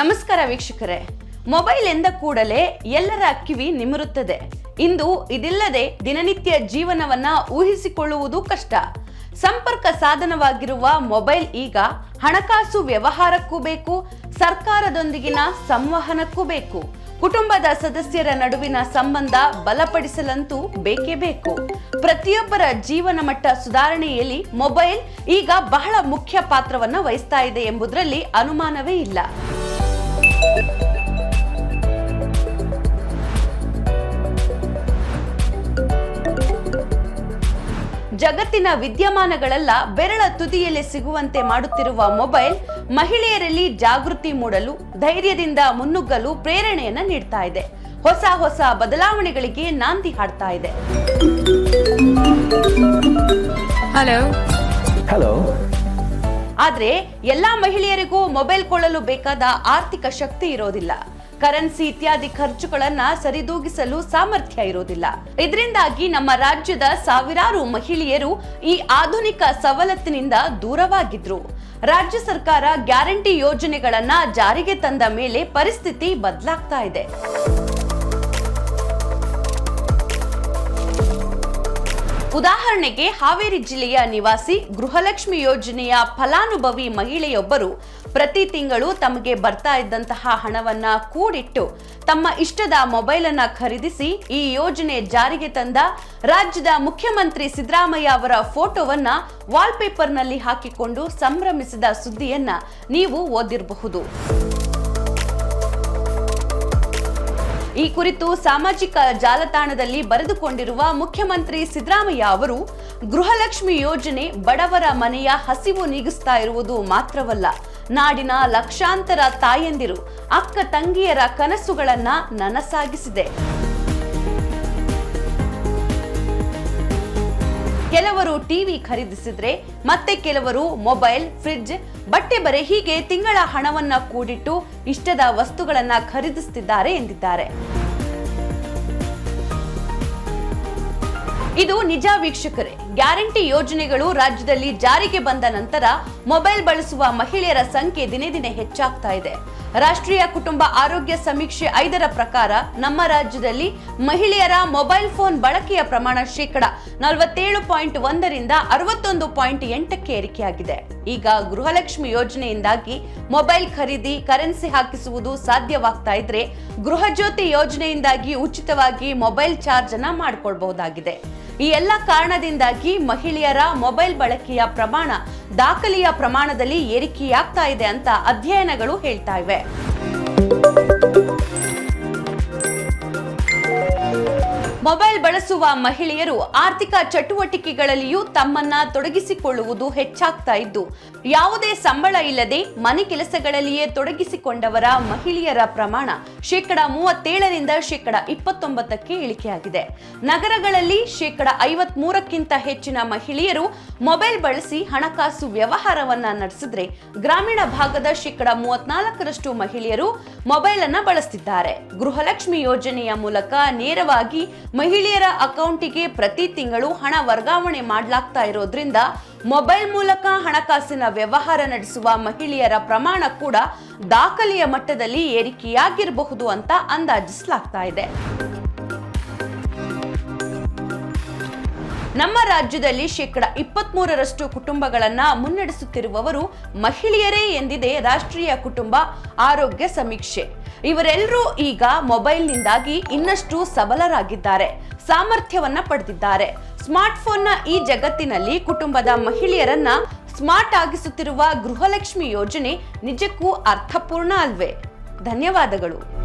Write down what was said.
ನಮಸ್ಕಾರ ವೀಕ್ಷಕರೇ. ಮೊಬೈಲ್ ಎಂದ ಕೂಡಲೇ ಎಲ್ಲರ ಕಿವಿ ನಿಮರುತ್ತದೆ. ಇಂದು ಇದಿಲ್ಲದೆ ದಿನನಿತ್ಯ ಜೀವನವನ್ನ ಊಹಿಸಿಕೊಳ್ಳುವುದು ಕಷ್ಟ. ಸಂಪರ್ಕ ಸಾಧನವಾಗಿರುವ ಮೊಬೈಲ್ ಈಗ ಹಣಕಾಸು ವ್ಯವಹಾರಕ್ಕೂ ಬೇಕು, ಸರ್ಕಾರದೊಂದಿಗಿನ ಸಂವಹನಕ್ಕೂ ಬೇಕು. ಕುಟುಂಬದ ಸದಸ್ಯರ ನಡುವಿನ ಸಂಬಂಧ ಬಲಪಡಿಸಲಂತೂ ಬೇಕೇ ಬೇಕು. ಪ್ರತಿಯೊಬ್ಬರ ಜೀವನ ಮಟ್ಟ ಸುಧಾರಣೆಯಲ್ಲಿ ಮೊಬೈಲ್ ಈಗ ಬಹಳ ಮುಖ್ಯ ಪಾತ್ರವನ್ನ ವಹಿಸ್ತಾ ಇದೆ ಎಂಬುದರಲ್ಲಿ ಅನುಮಾನವೇ ಇಲ್ಲ. ಜಗತ್ತಿನ ವಿದ್ಯಮಾನಗಳೆಲ್ಲ ಬೆರಳ ತುದಿಯಲ್ಲಿ ಸಿಗುವಂತೆ ಮಾಡುತ್ತಿರುವ ಮೊಬೈಲ್ ಮಹಿಳೆಯರಲ್ಲಿ ಜಾಗೃತಿ ಮೂಡಲು ಧೈರ್ಯದಿಂದ ಮುನ್ನುಗ್ಗಲು ಪ್ರೇರಣೆಯನ್ನ ನೀಡ್ತಾ ಇದೆ. ಹೊಸ ಹೊಸ ಬದಲಾವಣೆಗಳಿಗೆ ನಾಂದಿ ಹಾಡ್ತಾ ಇದೆ. ಹಲೋ ಹಲೋ ಆದ್ರೆ ಎಲ್ಲಾ ಮಹಿಳೆಯರಿಗೂ ಮೊಬೈಲ್ ಕೊಳ್ಳಲು ಬೇಕಾದ ಆರ್ಥಿಕ ಶಕ್ತಿ ಇರೋದಿಲ್ಲ. ಕರೆನ್ಸಿ ಇತ್ಯಾದಿ ಖರ್ಚುಗಳನ್ನ ಸರಿದೂಗಿಸಲು ಸಾಮರ್ಥ್ಯ ಇರೋದಿಲ್ಲ. ಇದರಿಂದಾಗಿ ನಮ್ಮ ರಾಜ್ಯದ ಸಾವಿರಾರು ಮಹಿಳೆಯರು ಈ ಆಧುನಿಕ ಸವಲತ್ತಿನಿಂದ ದೂರವಾಗಿದ್ರು. ರಾಜ್ಯ ಸರ್ಕಾರ ಗ್ಯಾರಂಟಿ ಯೋಜನೆಗಳನ್ನ ಜಾರಿಗೆ ತಂದ ಮೇಲೆ ಪರಿಸ್ಥಿತಿ ಬದಲಾಗ್ತಾ ಇದೆ. ಉದಾಹರಣೆಗೆ ಹಾವೇರಿ ಜಿಲ್ಲೆಯ ನಿವಾಸಿ ಗೃಹಲಕ್ಷ್ಮಿ ಯೋಜನೆಯ ಫಲಾನುಭವಿ ಮಹಿಳೆಯೊಬ್ಬರು ಪ್ರತಿ ತಿಂಗಳು ತಮಗೆ ಬರ್ತಾ ಇದ್ದಂತಹ ಹಣವನ್ನ ಕೂಡಿಟ್ಟು ತಮ್ಮ ಇಷ್ಟದ ಮೊಬೈಲ್ ಅನ್ನ ಖರೀದಿಸಿ ಈ ಯೋಜನೆ ಜಾರಿಗೆ ತಂದ ರಾಜ್ಯದ ಮುಖ್ಯಮಂತ್ರಿ ಸಿದ್ದರಾಮಯ್ಯ ಅವರ ಫೋಟೋವನ್ನ ವಾಲ್ಪೇಪರ್ನಲ್ಲಿ ಹಾಕಿಕೊಂಡು ಸಂಭ್ರಮಿಸಿದ ಸುದ್ದಿಯನ್ನ ನೀವು ಓದಿರಬಹುದು. ಈ ಕುರಿತು ಸಾಮಾಜಿಕ ಜಾಲತಾಣದಲ್ಲಿ ಬರೆದುಕೊಂಡಿರುವ ಮುಖ್ಯಮಂತ್ರಿ ಸಿದ್ದರಾಮಯ್ಯ ಅವರು, ಗೃಹಲಕ್ಷ್ಮಿ ಯೋಜನೆ ಬಡವರ ಮನೆಯ ಹಸಿವು ನೀಗಿಸ್ತಾ ಇರುವುದು ಮಾತ್ರವಲ್ಲ, ನಾಡಿನ ಲಕ್ಷಾಂತರ ತಾಯಂದಿರು, ಅಕ್ಕ ತಂಗಿಯರ ಕನಸುಗಳನ್ನ ನನಸಾಗಿಸಿದೆ. ಕೆಲವರು ಟಿವಿ ಖರೀದಿಸಿದ್ರೆ ಮತ್ತೆ ಕೆಲವರು ಮೊಬೈಲ್, ಫ್ರಿಡ್ಜ್, ಬಟ್ಟೆ ಬರೆ ಹೀಗೆ ತಿಂಗಳ ಹಣವನ್ನ ಕೂಡಿಟ್ಟು ಇಷ್ಟದ ವಸ್ತುಗಳನ್ನ ಖರೀದಿಸುತ್ತಿದ್ದಾರೆ ಎಂದಿದ್ದಾರೆ. ಇದು ನಿಜ ವೀಕ್ಷಕರೇ, ಗ್ಯಾರಂಟಿ ಯೋಜನೆಗಳು ರಾಜ್ಯದಲ್ಲಿ ಜಾರಿಗೆ ಬಂದ ನಂತರ ಮೊಬೈಲ್ ಬಳಸುವ ಮಹಿಳೆಯರ ಸಂಖ್ಯೆ ದಿನೇ ದಿನೇ ಹೆಚ್ಚಾಗ್ತಾ ಇದೆ. ರಾಷ್ಟ್ರೀಯ ಕುಟುಂಬ ಆರೋಗ್ಯ ಸಮೀಕ್ಷೆ ಐದರ ಪ್ರಕಾರ ನಮ್ಮ ರಾಜ್ಯದಲ್ಲಿ ಮಹಿಳೆಯರ ಮೊಬೈಲ್ ಫೋನ್ ಬಳಕೆಯ ಪ್ರಮಾಣ ಶೇಕಡ ನಲವತ್ತೇಳು ಪಾಯಿಂಟ್ ಒಂದರಿಂದ ಅರವತ್ತೊಂದು ಪಾಯಿಂಟ್ ಎಂಟಕ್ಕೆ ಏರಿಕೆಯಾಗಿದೆ. ಈಗ ಗೃಹಲಕ್ಷ್ಮಿ ಯೋಜನೆಯಿಂದಾಗಿ ಮೊಬೈಲ್ ಖರೀದಿ, ಕರೆನ್ಸಿ ಹಾಕಿಸುವುದು ಸಾಧ್ಯವಾಗ್ತಾ ಇದ್ರೆ ಗೃಹಜ್ಯೋತಿ ಯೋಜನೆಯಿಂದಾಗಿ ಉಚಿತವಾಗಿ ಮೊಬೈಲ್ ಚಾರ್ಜ್ ಅನ್ನ ಮಾಡಿಕೊಳ್ಬಹುದಾಗಿದೆ. ಈ ಎಲ್ಲ ಕಾರಣದಿಂದಾಗಿ ಮಹಿಳೆಯರ ಮೊಬೈಲ್ ಬಳಕೆಯ ಪ್ರಮಾಣ ದಾಖಲೆಯ ಪ್ರಮಾಣದಲ್ಲಿ ಏರಿಕೆಯಾಗ್ತಾ ಇದೆ ಅಂತ ಅಧ್ಯಯನಗಳು ಹೇಳ್ತಾ ಇವೆ. ಮೊಬೈಲ್ ಬಳಸುವ ಮಹಿಳೆಯರು ಆರ್ಥಿಕ ಚಟುವಟಿಕೆಗಳಲ್ಲಿಯೂ ತಮ್ಮನ್ನ ತೊಡಗಿಸಿಕೊಳ್ಳುವುದು ಹೆಚ್ಚಾಗ್ತಾ ಇದ್ದು, ಯಾವುದೇ ಸಂಬಳ ಇಲ್ಲದೆ ಮನೆ ಕೆಲಸಗಳಲ್ಲಿಯೇ ತೊಡಗಿಸಿಕೊಂಡವರ ಮಹಿಳೆಯರ ಪ್ರಮಾಣ ಶೇಕಡ ಮೂವತ್ತೇಳರಿಂದ ಶೇಕಡ ಇಪ್ಪತ್ತೊಂಬತ್ತಕ್ಕೆ ಇಳಿಕೆಯಾಗಿದೆ. ನಗರಗಳಲ್ಲಿ ಶೇಕಡ ಐವತ್ ಮೂರಕ್ಕಿಂತ ಹೆಚ್ಚಿನ ಮಹಿಳೆಯರು ಮೊಬೈಲ್ ಬಳಸಿ ಹಣಕಾಸು ವ್ಯವಹಾರವನ್ನ ನಡೆಸಿದ್ರೆ, ಗ್ರಾಮೀಣ ಭಾಗದ ಶೇಕಡ ಮೂವತ್ನಾಲ್ಕರಷ್ಟು ಮಹಿಳೆಯರು ಮೊಬೈಲ್ ಅನ್ನ ಬಳಸ್ತಿದ್ದಾರೆ. ಗೃಹಲಕ್ಷ್ಮಿ ಯೋಜನೆಯ ಮೂಲಕ ನೇರವಾಗಿ ಮಹಿಳೆಯರ ಅಕೌಂಟಿಗೆ ಪ್ರತಿ ತಿಂಗಳು ಹಣ ವರ್ಗಾವಣೆ ಮಾಡಲಾಗ್ತಾ ಇರೋದ್ರಿಂದ ಮೊಬೈಲ್ ಮೂಲಕ ಹಣಕಾಸಿನ ವ್ಯವಹಾರ ನಡೆಸುವ ಮಹಿಳೆಯರ ಪ್ರಮಾಣ ಕೂಡ ದಾಖಲೆಯ ಮಟ್ಟದಲ್ಲಿ ಏರಿಕೆಯಾಗಿರಬಹುದು ಅಂತ ಅಂದಾಜಿಸಲಾಗ್ತಾ ಇದೆ. ನಮ್ಮ ರಾಜ್ಯದಲ್ಲಿ ಶೇಕಡ ಇಪ್ಪತ್ಮೂರರಷ್ಟು ಕುಟುಂಬಗಳನ್ನ ಮುನ್ನಡೆಸುತ್ತಿರುವವರು ಮಹಿಳೆಯರೇ ಎಂದಿದೆ ರಾಷ್ಟ್ರೀಯ ಕುಟುಂಬ ಆರೋಗ್ಯ ಸಮೀಕ್ಷೆ. ಇವರೆಲ್ಲರೂ ಈಗ ಮೊಬೈಲ್ನಿಂದಾಗಿ ಇನ್ನಷ್ಟು ಸಬಲರಾಗಿದ್ದಾರೆ. ಸಾಮರ್ಥ್ಯವನ್ನ ಪಡೆದಿದ್ದಾರೆ. ಸ್ಮಾರ್ಟ್ಫೋನ್ನ ಈ ಜಗತ್ತಿನಲ್ಲಿ ಕುಟುಂಬದ ಮಹಿಳೆಯರನ್ನ ಸ್ಮಾರ್ಟ್ ಆಗಿಸುತ್ತಿರುವ ಗೃಹಲಕ್ಷ್ಮಿ ಯೋಜನೆ ನಿಜಕ್ಕೂ ಅರ್ಥಪೂರ್ಣ ಅಲ್ವೇ? ಧನ್ಯವಾದಗಳು.